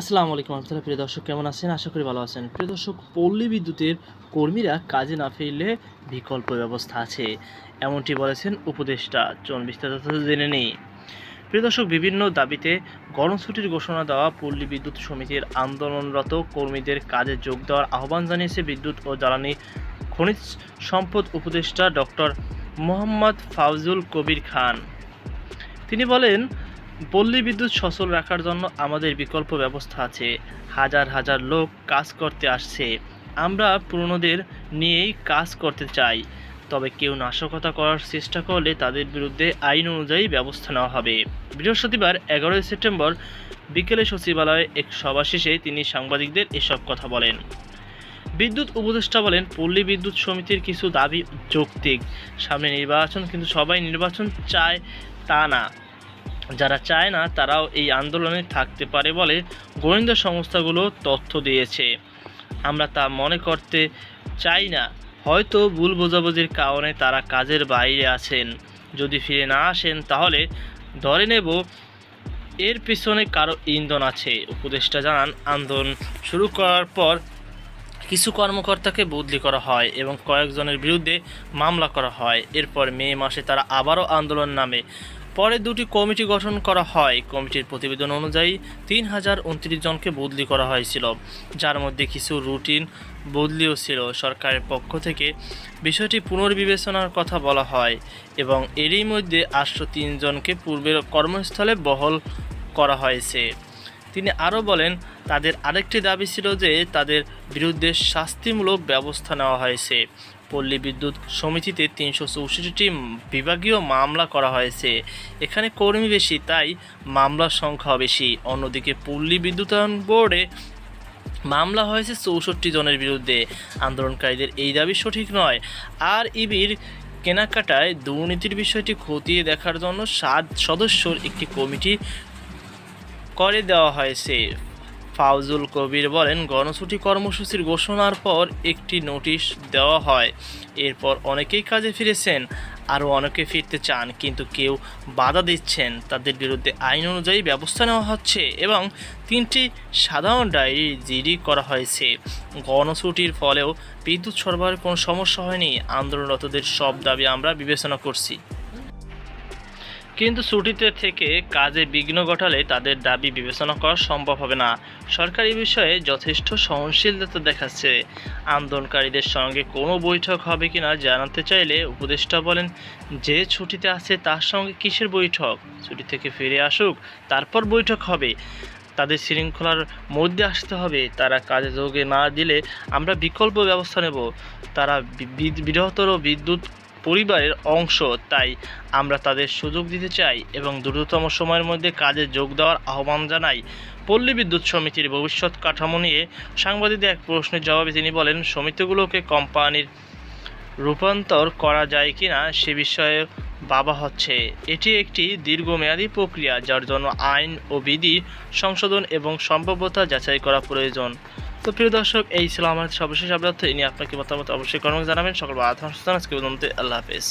আসসালামু আলাইকুম রহমতুল্লাহ, প্রিয় দর্শক, কেমন আছেন? আশা করি ভালো আছেন। প্রিয় দর্শক, পল্লী বিদ্যুতের কর্মীরা কাজে না ফিরলে বিকল্প ব্যবস্থা আছে, এমনটি বলেছেন উপদেষ্টা। চন বিস্তারিত জেনে নেই। প্রিয় দর্শক, বিভিন্ন দাবিতে গণছুটির ঘোষণা দেওয়া পল্লী বিদ্যুৎ সমিতির আন্দোলনরত কর্মীদের কাজে যোগ দেওয়ার আহ্বান জানিয়েছে বিদ্যুৎ ও জ্বালানি খনিজ সম্পদ উপদেষ্টা ডক্টর মোহাম্মদ ফাউজুল কবির খান। তিনি বলেন পল্লী বিদ্যুৎ সচল রাখার জন্য আমাদের বিকল্প ব্যবস্থা আছে। হাজার হাজার লোক কাজ করতে আসছে। আমরা পুরনোদের নিয়েই কাজ করতে চাই। তবে কেউ নাশকতা করার চেষ্টা করলে তাদের বিরুদ্ধে আইন অনুযায়ী ব্যবস্থা নেওয়া হবে। বৃহস্পতিবার এগারোই সেপ্টেম্বর বিকেলে সচিবালয়ে এক সভা শেষে তিনি সাংবাদিকদের এসব কথা বলেন। বিদ্যুৎ উপদেষ্টা বলেন, পল্লী বিদ্যুৎ সমিতির কিছু দাবি যৌক্তিক। সামনে নির্বাচন, কিন্তু সবাই নির্বাচন চায় তা না। যারা চায় না, তারাও এই আন্দোলনে থাকতে পারে বলে গোয়েন্দা সংস্থাগুলো তথ্য দিয়েছে। আমরা তা মনে করতে চাই না। হয়তো ভুল বোঝাবুঝির কারণে তারা কাজের বাইরে আছেন। যদি ফিরে না আসেন, তাহলে ধরে নেব এর পিছনে কারও ইন্ধন আছে। উপদেষ্টা জানান, আন্দোলন শুরু করার পর কিছু কর্মকর্তাকে বদলি করা হয় এবং কয়েকজনের বিরুদ্ধে মামলা করা হয়। এরপর মে মাসে তারা আবারও আন্দোলন নামে। পরে দুটি কমিটি গঠন করা হয়। কমিটির প্রতিবেদন অনুযায়ী তিন হাজার উনত্রিশ জনকে বদলি করা হয়েছিল, যার মধ্যে কিছু রুটিন বদলিও ছিল। সরকারের পক্ষ থেকে বিষয়টি পুনর্বিবেচনার কথা বলা হয় এবং এরই মধ্যে আটশো তিন জনকে পূর্বের কর্মস্থলে বহল করা হয়েছে। তিনি আরও বলেন, তাদের আরেকটি দাবি ছিল যে তাদের বিরুদ্ধে শাস্তিমূলক ব্যবস্থা নেওয়া হয়েছে। পল্লী বিদ্যুৎ সমিতিতে তিনশো চৌষট্টিটি বিভাগীয় মামলা করা হয়েছে। এখানে কর্মী বেশি, তাই মামলার সংখ্যা বেশি। অন্যদিকে পল্লী বিদ্যুতায়ন বোর্ডে মামলা হয়েছে চৌষট্টি জনের বিরুদ্ধে। আন্দোলনকারীদের এই দাবি সঠিক নয়। আর ইবির কেনাকাটায় দুর্নীতির বিষয়টি খতিয়ে দেখার জন্য সাত সদস্যর একটি কমিটি করে দেওয়া হয়েছে। ফাউজুল কবির বলেন, গণছুটি কর্মসূচির ঘোষণার পর একটি নোটিশ দেওয়া হয়। এরপর অনেকেই কাজে ফিরেছেন, আরও অনেকে ফিরতে চান, কিন্তু কেউ বাধা দিচ্ছেন। তাদের বিরুদ্ধে আইন অনুযায়ী ব্যবস্থা নেওয়া হচ্ছে এবং তিনটি সাধারণ ডায়েরি জিডি করা হয়েছে। গণছুটির ফলেও বিদ্যুৎ সরবরাহের কোনো সমস্যা হয়নি। আন্দোলনরতদের সব দাবি আমরা বিবেচনা করছি। কিন্তু ছুটিতে থেকে কাজে বিঘ্ন ঘটালে তাদের দাবি বিবেচনা করা সম্ভব হবে না। সরকার এই বিষয়ে যথেষ্ট সহনশীলতা দেখাচ্ছে। আন্দোলনকারীদের সঙ্গে কোনো বৈঠক হবে কিনা জানাতে চাইলে উপদেষ্টা বলেন, যে ছুটিতে আছে তার সঙ্গে কিসের বৈঠক? ছুটি থেকে ফিরে আসুক, তারপর বৈঠক হবে। তাদের শৃঙ্খলার মধ্যে আসতে হবে। তারা কাজে যোগে না দিলে আমরা বিকল্প ব্যবস্থা নেব। তারা বৃহত্তর বিদ্যুৎ পরিবারের অংশ, তাই আমরা তাদের সুযোগ দিতে চাই এবং দ্রুততম সময়ের মধ্যে কাজে যোগ দেওয়ার আহ্বান জানাই। পল্লী বিদ্যুৎ সমিতির ভবিষ্যৎ কাঠামো নিয়ে সাংবাদিকদের এক প্রশ্নের জবাবে তিনি বলেন সমিতিগুলোকে কোম্পানির রূপান্তর করা যায় কিনা সে বিষয়ে বাবা হচ্ছে। এটি একটি দীর্ঘমেয়াদী প্রক্রিয়া, যার জন্য আইন ও বিধি সংশোধন এবং সম্ভাব্যতা যাচাই করা প্রয়োজন। তো প্রিয় দর্শক, এই ছিল আমার সর্বশেষ আপডেট। নিয়ে আপনাকে মতামত অবশ্যই কর্ম জানাবেন। সকল আত্মসংস্থান আজকে বলতে আল্লাহ হাফেজ।